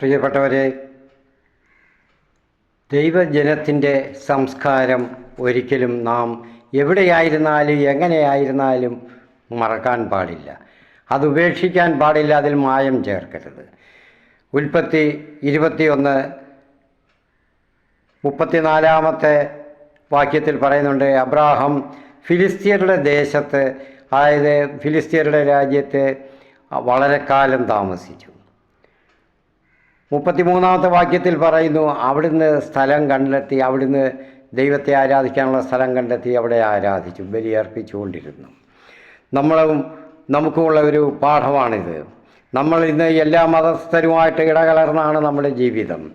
പ്രിയപ്പെട്ടവരെ ദൈവജനത്തിന്റെ സംസ്കാരം ഒരിക്കലും നാം എവിടെയായിരുന്നാലും എങ്ങനെയായിരുന്നാലും മറക്കാൻ പാടില്ല. അത് ഉപേക്ഷിക്കാൻ പാടില്ല അതിൽ മായം ചേർക്കരുത്. ഉൽപ്പത്തി ഇരുപത്തിയൊന്ന് മുപ്പത്തിനാലാമത്തെ വാക്യത്തിൽ പറയുന്നുണ്ട് അബ്രാഹം ഫിലിസ്തീയരുടെ ദേശത്ത് അതായത് ഫിലിസ്തീയരുടെ രാജ്യത്ത് വളരെ കാലം താമസിച്ചു. മുപ്പത്തിമൂന്നാമത്തെ വാക്യത്തിൽ പറയുന്നു അവിടുന്ന് സ്ഥലം കണ്ടെത്തി അവിടുന്ന് ദൈവത്തെ ആരാധിക്കാനുള്ള സ്ഥലം കണ്ടെത്തി അവിടെ ആരാധിച്ചു ബലിയർപ്പിച്ചുകൊണ്ടിരുന്നു. നമ്മളും നമുക്കുമുള്ള ഒരു പാഠമാണിത്. നമ്മൾ ഇന്ന് എല്ലാ മതസ്ഥരുമായിട്ട് ഇടകലർന്നാണ് നമ്മുടെ ജീവിതം.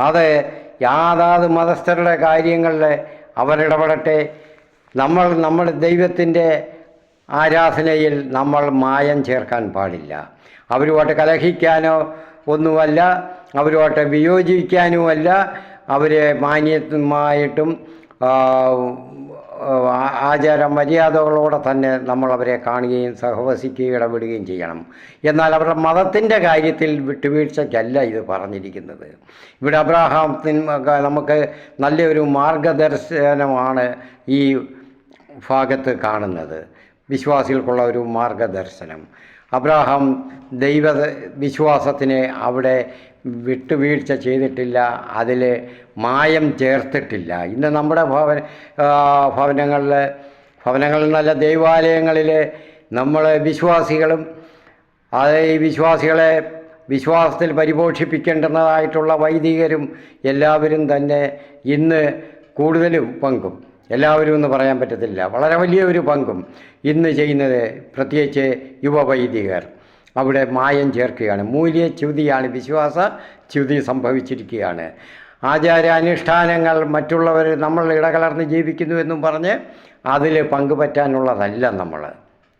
അത് യാതാത് മതസ്ഥരുടെ കാര്യങ്ങളിൽ അവരിടപെടട്ടെ. നമ്മൾ നമ്മുടെ ദൈവത്തിന്റെ ആരാധനയിൽ നമ്മൾ മായം ചേർക്കാൻ പാടില്ല. അവരുമായിട്ട് കലഹിക്കാനോ ഒന്നുമല്ല അവരുമായിട്ട് വിയോജിക്കാനുമല്ല അവരെ മാന്യമായിട്ടും ആചാര മര്യാദകളോടെ തന്നെ നമ്മൾ അവരെ കാണുകയും സഹവസിക്കുകയും ഇടപെടുകയും ചെയ്യണം. എന്നാൽ അവരുടെ മതത്തിന്റെ കാര്യത്തിൽ വിട്ടുവീഴ്ചയ്ക്കല്ല ഇത് പറഞ്ഞിരിക്കുന്നത്. ഇവിടെ അബ്രാഹാമത്തിന് നമുക്ക് നല്ലൊരു മാർഗദർശനമാണ് ഈ ഭാഗത്ത് കാണുന്നത്. വിശ്വാസികൾക്കുള്ള ഒരു മാർഗദർശനം. അബ്രാഹാം ദൈവ വിശ്വാസത്തിന് അവിടെ വിട്ടുവീഴ്ച ചെയ്തിട്ടില്ല അതിൽ മായം ചേർത്തിട്ടില്ല. ഇന്ന് നമ്മുടെ ഭവന ഭവനങ്ങളിൽ ഭവനങ്ങളിൽ നല്ല ദൈവാലയങ്ങളിൽ നമ്മൾ വിശ്വാസികളും അത് ഈ വിശ്വാസികളെ വിശ്വാസത്തിൽ പരിപോഷിപ്പിക്കേണ്ടതായിട്ടുള്ള വൈദികരും എല്ലാവരും തന്നെ ഇന്ന് കൂടുതലും പങ്കും. എല്ലാവരും എന്ന് പറയാൻ പറ്റത്തില്ല. വളരെ വലിയ ഒരു പങ്കും ഇന്ന് ചെയ്യുന്നത് പ്രത്യേകിച്ച് യുവവൈദികർ. അവിടെ മായം ചേർക്കുകയാണ്. മൂല്യച്യുതിയാണ് വിശ്വാസ ച്യുതി സംഭവിച്ചിരിക്കുകയാണ്. ആചാരാനുഷ്ഠാനങ്ങൾ മറ്റുള്ളവർ നമ്മൾ ഇടകലർന്ന് ജീവിക്കുന്നു എന്നും പറഞ്ഞ് അതിൽ പങ്കുപറ്റാനുള്ളതല്ല നമ്മൾ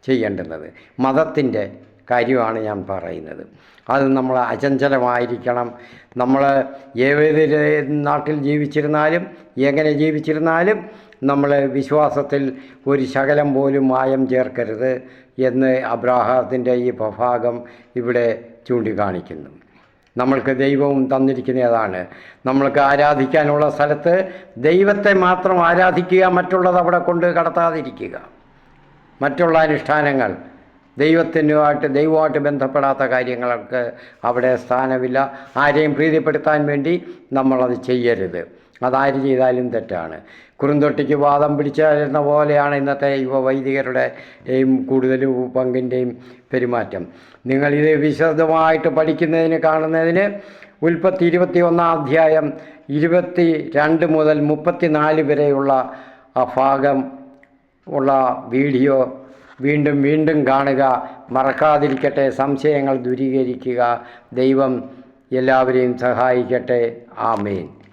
ചെയ്യേണ്ടുന്നത്. മതത്തിന്റെ കാര്യമാണ് ഞാൻ പറയുന്നത്. അത് നമ്മൾ അചഞ്ചലമായിരിക്കണം. നമ്മൾ ഏത് നാട്ടിൽ ജീവിച്ചിരുന്നാലും എങ്ങനെ ജീവിച്ചിരുന്നാലും നമ്മൾ വിശ്വാസത്തിൽ ഒരു ശകലം പോലും മായം ചേർക്കരുത് എന്ന് അബ്രാഹത്തിന്റെ ഈ ഭാഗം ഇവിടെ ചൂണ്ടിക്കാണിക്കുന്നു. നമ്മൾക്ക് ദൈവവും തന്നിരിക്കുന്നതാണ്. നമ്മൾക്ക് ആരാധിക്കാനുള്ള സ്ഥലത്ത് ദൈവത്തെ മാത്രം ആരാധിക്കുക മറ്റുള്ളത് അവിടെ കൊണ്ട് കടത്താതിരിക്കുക. മറ്റുള്ള അനുഷ്ഠാനങ്ങൾ ദൈവത്തിനുമായിട്ട് ദൈവമായിട്ട് ബന്ധപ്പെടാത്ത കാര്യങ്ങൾക്ക് അവിടെ സ്ഥാനമില്ല. ആരെയും പ്രീതിപ്പെടുത്താൻ വേണ്ടി നമ്മളത് ചെയ്യരുത്. അതാര് ചെയ്താലും തെറ്റാണ്. കുറുന്തൊട്ടിക്ക് വാദം പിടിച്ചിരുന്ന പോലെയാണ് ഇന്നത്തെ യുവ വൈദികരുടെ യും കൂടുതൽ പങ്കിന്റെയും പെരുമാറ്റം. നിങ്ങളിത് വിശദമായിട്ട് പഠിക്കുന്നതിന് കാണുന്നതിന് ഉൽപ്പത്തി ഇരുപത്തി ഒന്നാം അധ്യായം ഇരുപത്തി രണ്ട് മുതൽ മുപ്പത്തി നാല് വരെയുള്ള ആ ഭാഗം ഉള്ള വീഡിയോ വീണ്ടും വീണ്ടും കാണുക. മറക്കാതിരിക്കട്ടെ സംശയങ്ങൾ ദൂരീകരിക്കുക. ദൈവം എല്ലാവരെയും സഹായിക്കട്ടെ. ആമേൻ.